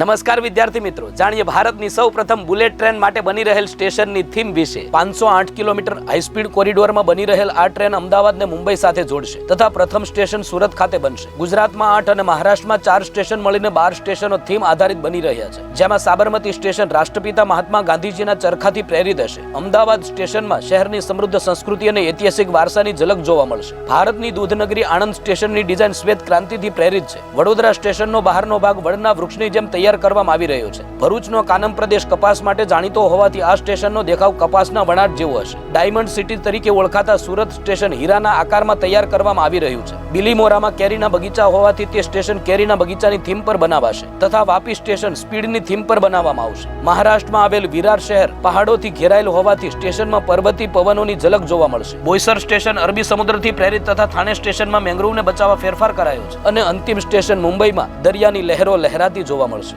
નમસ્કાર વિદ્યાર્થી મિત્રો. જાણીએ ભારતની સૌ પ્રથમ બુલેટ ટ્રેન માટે બની રહેલ સ્ટેશનની થીમ વિશે. પાંચસો આઠ કિલોમીટર હાઈસ્પીડ કોરિડોરમાં બની રહેલ આ ટ્રેન અમદાવાદને મુંબઈ સાથે જોડશે તથા પ્રથમ સ્ટેશન સુરત ખાતે બનશે. ગુજરાતમાં આઠ અને મહારાષ્ટ્રમાં ચાર સ્ટેશન મળીને બાર સ્ટેશનો થીમ આધારિત બની રહ્યા છે. જેમાં સાબરમતી સ્ટેશન રાષ્ટ્રપિતા મહાત્મા ગાંધીજીના ચરખાથી પ્રેરિત હશે. અમદાવાદ સ્ટેશનમાં શહેરની સમૃદ્ધ સંસ્કૃતિ અને ઐતિહાસિક વારસાની ઝલક જોવા મળશે. ભારતની દૂધનગરી આણંદ સ્ટેશનની ડિઝાઇન શ્વેત ક્રાંતિથી પ્રેરિત છે. વડોદરા સ્ટેશનનો બહારનો ભાગ વડના વૃક્ષની જેમ તૈયાર કરવામાં આવી રહ્યો છે. ભરૂચનો કાનમ પ્રદેશ કપાસ માટે જાણીતો હોવાથી આ સ્ટેશનનો દેખાવ કપાસના વણાટ જેવો હશે. ડાયમંડ સિટી તરીકે ઓળખાતા સુરત સ્ટેશન હીરાના આકારમાં તૈયાર કરવામાં આવી રહ્યું છે. બિલીમોરામાં કેરીના બગીચા હોવાથી તે સ્ટેશન કેરીના બગીચાની થીમ પર બનાવાશે તથા વાપી સ્ટેશન સ્પીડની થીમ પર બનાવવામાં આવશે. મહારાષ્ટ્રમાં આવેલ વિરાર શહેર પહાડોથી ઘેરાયેલ હોવાથી સ્ટેશનમાં પર્વતી પવનોની ઝલક જોવા મળશે. બોઈસર સ્ટેશન અરબી સમુદ્રથી પ્રેરિત તથા થાણે સ્ટેશનમાં મેંગ્રોવને બચાવવા ફેરફાર કરાયો છે. અને અંતિમ સ્ટેશન મુંબઈમાં દરિયાની લહેરો લહેરાતી જોવા મળશે.